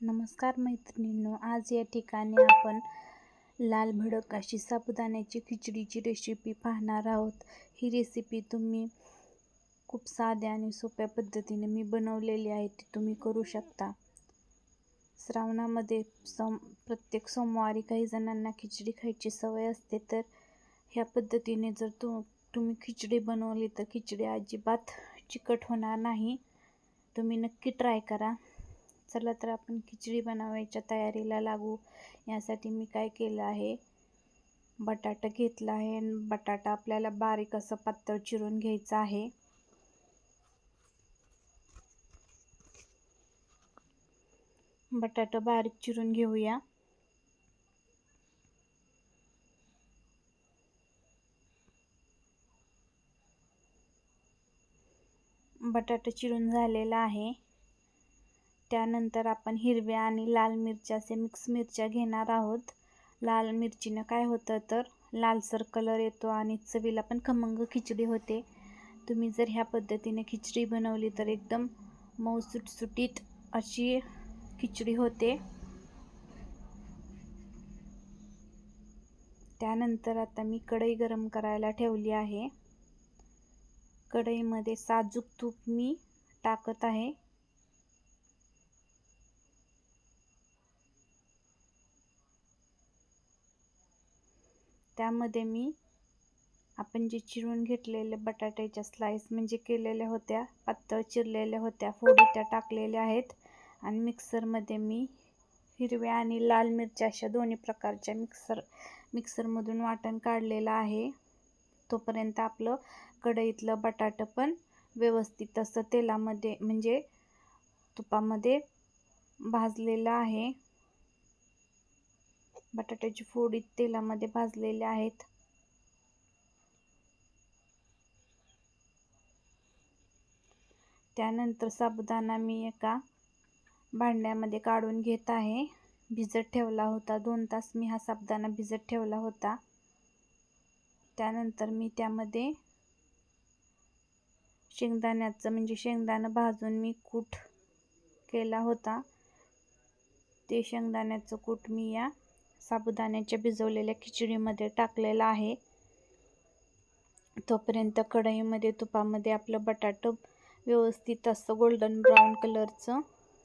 नमस्कार मैत्रिणींनो आज या ठिकाणी आपण लाल भडक अशी साबुदाण्याची खिचडीची रेसिपी पाहणार आहोत. ही रेसिपी तुम्ही खूप साध्या आणि सोप्या पद्धतीने मी बनवलेली आहे ती तुम्ही करू शकता. श्रावणामध्ये सोम प्रत्येक सोमवारी काही जणांना खिचडी खायची सवय असते तर ह्या पद्धतीने जर तू तुम्ही खिचडी बनवली तर खिचडी अजिबात चिकट होणार नाही. तुम्ही नक्की ट्राय करा. चला तर आपण खिचडी बनवायच्या तयारीला लागू. यासाठी मी काय केलं आहे? बटाटा घेतला आहे आणि बटाटा आपल्याला बारीक असं पातळ चिरून घ्यायचं आहे. बटाटा बारीक चिरून घेऊया. बटाटा चिरून झालेला आहे. त्यानंतर आपण हिरव्या आणि लाल मिरच्या असे मिक्स मिरच्या घेणार आहोत. लाल मिरचीनं काय होतं तर लालसर कलर येतो आणि चवीला पण खमंग खिचडी होते. तुम्ही जर ह्या पद्धतीने खिचडी बनवली तर एकदम मऊ सुटसुटीत अशी खिचडी होते. त्यानंतर आता मी कढई गरम करायला ठेवली आहे. कढईमध्ये साजूक तूप मी टाकत आहे. त्यामध्ये मी आपण जे चिरून घेतलेले बटाट्याच्या स्लाईस म्हणजे केलेल्या होत्या पातळ चिरलेल्या होत्या फोडी त्या टाकलेल्या आहेत. आणि मिक्सरमध्ये मी हिरव्या आणि लाल मिरच्या अशा दोन्ही प्रकारच्या मिक्सर मिक्सरमधून वाटण काढलेलं आहे. तोपर्यंत आपलं कढईतलं बटाटं पण व्यवस्थित असं तेलामध्ये म्हणजे तुपामध्ये भाजलेलं आहे. बटाट्याची फोडी तेलामध्ये भाजलेले आहेत. त्यानंतर साबुदाणा मी एका भांड्यामध्ये काढून घेत आहे. भिजत ठेवला होता. दोन तास मी हा साबुदाणा भिजत ठेवला होता. त्यानंतर मी त्यामध्ये शेंगदाण्याचं म्हणजे शेंगदाणं भाजून मी कूट केला होता. ते शेंगदाण्याचं कूट मी या साबुदाण्याच्या भिजवलेल्या खिचडीमध्ये टाकलेला आहे. तोपर्यंत कढईमध्ये तुपामध्ये आपलं बटाटं व्यवस्थित असं गोल्डन ब्राऊन कलरचं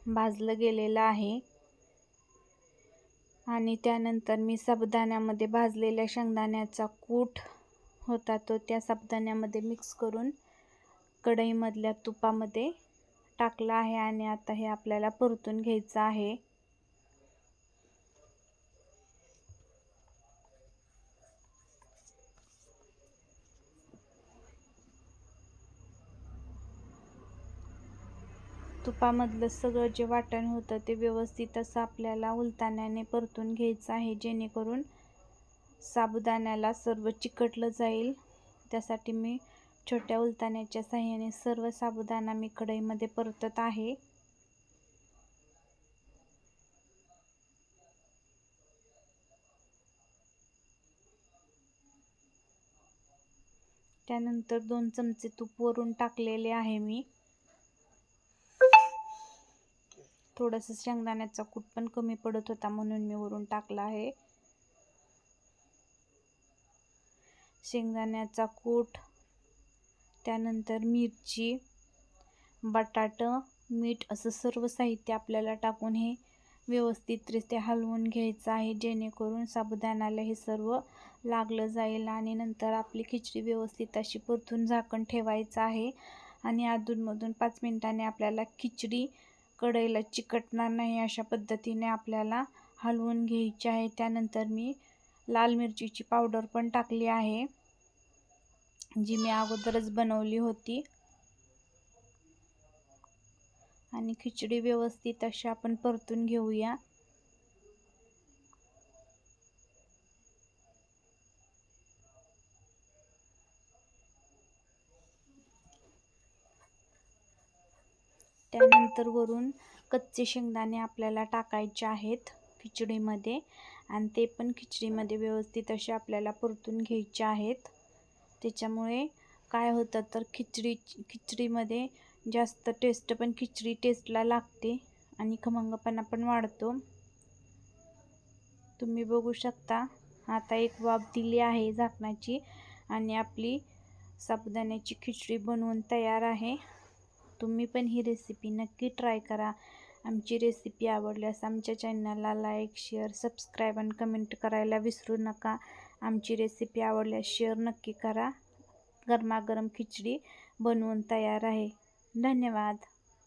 भाजलं गेलेलं आहे. आणि त्यानंतर मी साबुदाण्यामध्ये भाजलेल्या शेंगदाण्याचा कूट होता तो त्या साबुदाण्यामध्ये मिक्स करून कढईमधल्या तुपामध्ये टाकला आहे आणि आता हे आपल्याला परतून घ्यायचं आहे. तुपामधलं सगळं जे वाटण होतं ते व्यवस्थित असं आपल्याला उलताण्याने परतून घ्यायचं आहे जेणेकरून साबुदाण्याला सर्व चिकटलं जाईल. त्यासाठी मी छोट्या उलताण्याच्या साह्याने सर्व साबुदाणा मी कढईमध्ये परतत आहे. त्यानंतर दोन चमचे तूप वरून टाकलेले आहे मी. थोडंसं शेंगदाण्याचा कूट पण कमी पडत होता म्हणून मी वरून टाकला आहे. शेंगदाण्याचा कूट त्यानंतर मिरची बटाटं मीठ असं सर्व साहित्य आपल्याला टाकून हे व्यवस्थितरित्या हलवून घ्यायचं आहे जेणेकरून साबुदाण्याला हे सर्व लागलं जाईल आणि नंतर आपली खिचडी व्यवस्थित अशी परतून झाकण ठेवायचं आहे. आणि अधूनमधून पाच मिनिटांनी आपल्याला खिचडी कढईला चिकटणार नाही अशा पद्धतीने आपल्याला हलवून घ्यायची आहे. त्यानंतर मी लाल मिरचीची पावडर पण टाकली आहे जी मी अगोदरच बनवली होती. आणि खिचडी व्यवस्थित अशी आपण परतून घेऊया. त्यानंतर वरून कच्चे शेंगदाणे आपल्याला टाकायचे आहेत खिचडीमध्ये आणि ते पण खिचडीमध्ये व्यवस्थित असे आपल्याला परतून घ्यायचे आहेत. त्याच्यामुळे काय होतं तर खिचडी खिचडीमध्ये जास्त टेस्ट पण खिचडी टेस्टला लागते आणि खमंगपणा पण वाढतो. तुम्ही बघू शकता आता एक वाफ दिली आहे झाकणाची आणि आपली साबुदाण्याची खिचडी बनवून तयार आहे. तुम्ही पण ही रेसिपी नक्की ट्राय करा. आमची रेसिपी आवडल्यास आमच्या चॅनलला लाईक शेअर सबस्क्राईब आणि कमेंट करायला विसरू नका. आमची रेसिपी आवडल्यास शेअर नक्की करा. गरमागरम खिचडी बनवून तयार आहे. धन्यवाद.